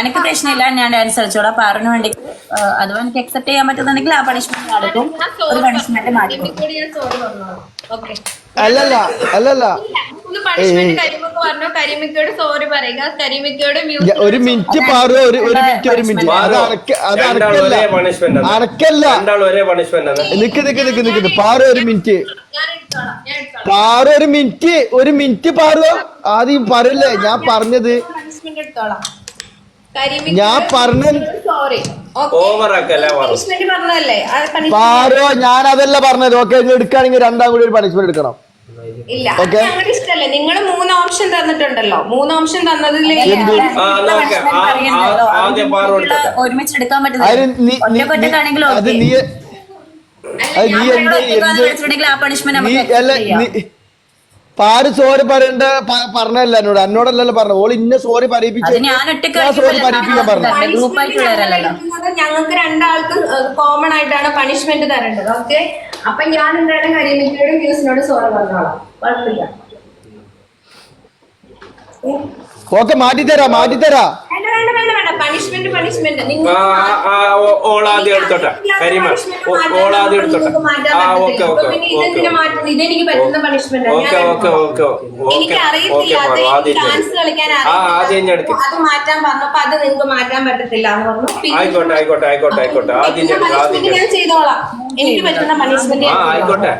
എനിക്ക് പ്രശ്നമില്ല. ഞാൻ ഡാൻസ് കളിച്ചോളാം പാറിന് വേണ്ടി അഥവാ എനിക്ക് അക്സെപ്റ്റ് ചെയ്യാൻ പറ്റുന്നുണ്ടെങ്കിൽ ആ പണിഷ്മെന്റ് നടക്കും ഒരു പണിഷ്മെന്റ് മാറ്റി കൊടുക്കും. സോറി പറഞ്ഞോളാം ഓക്കെ അല്ലല്ല അല്ലല്ല. ഒരു മിനിറ്റ് പാറു ഒരു ഒരു മിനിറ്റ് ഒരു മിനിറ്റ് അത് പണിഷ്മെന്റ് ആണ്. നിക്ക് നിക്ക് നിക്ക് നിക്ക് പാറു ഒരു മിനിറ്റ് പാറു ഒരു മിനിറ്റ് ഒരു മിനിറ്റ് പാറു. ആദ്യം പറയല്ലേ? ഞാൻ പറഞ്ഞത്. ഞാൻ പറഞ്ഞ ഞാൻ അതല്ല പറഞ്ഞത്. ഓക്കെ നിങ്ങൾ എടുക്കുകയാണെങ്കിൽ രണ്ടാം കൂടി ഒരു പണിഷ്മെന്റ് എടുക്കണം. ഇല്ല. ഞങ്ങളുടെ ഇഷ്ടമല്ലേ? നിങ്ങൾ മൂന്ന് ഓപ്ഷൻ തന്നിട്ടുണ്ടല്ലോ. മൂന്ന് ഓപ്ഷൻ തന്നതിൽ. ഒരുമിച്ച് എടുക്കാൻ അതിന് പാര് സോറി പറയണ്ട പറഞ്ഞല്ല എന്നോട്. എന്നോടല്ലല്ലോ പറഞ്ഞു ഓൾ ഇന്ന സോറി പറയിപ്പിച്ചു സോറി പറയിപ്പിക്കാൻ പറഞ്ഞു ഞങ്ങൾക്ക് രണ്ടാൾക്ക് കോമൺ ആയിട്ടാണ് പണിഷ്മെന്റ് തരേണ്ടത്. ഓക്കെ അപ്പൊ ഞാൻ എന്തായാലും കരിമിക്കയോടും ന്യൂസിനോട് സോറി പറഞ്ഞോളാം. കുഴപ്പമില്ല. ഓക്കെ മാറ്റിത്തരാ മാറ്റിത്തരാ വേണ്ട വേണ്ട വേണ്ട വേണ്ട പണിഷ്മെന്റ് പണിഷ്മെന്റ് നിങ്ങൾ ആ, ആ, ഓ- ഓൾ ആദ്യം എടുത്തോട്ടെ. കരിമ ഓ- ഓൾ ആദ്യം എടുത്തോട്ടെ. ആ ഓക്കെ ഓക്കെ ഇതെനിക്ക് പറ്റുന്ന പണിഷ്മെന്റ് ഓക്കെ ഓക്കെ ഓക്കെ എനിക്ക് അറിയത്തില്ല. ഡാൻസ് കളിക്കാൻ അത് മാറ്റാൻ പറഞ്ഞപ്പോ അത് നിങ്ങൾക്ക് മാറ്റാൻ പറ്റത്തില്ല എന്ന് പറഞ്ഞു. ആയിക്കോട്ടെ ആയിക്കോട്ടെ ആയിക്കോട്ടെ ആയിക്കോട്ടെ. ആദ്യം ഞാൻ ചെയ്തോളാം. എനിക്ക് പറ്റുന്ന പണിഷ്മെന്റ് ആയിക്കോട്ടെ.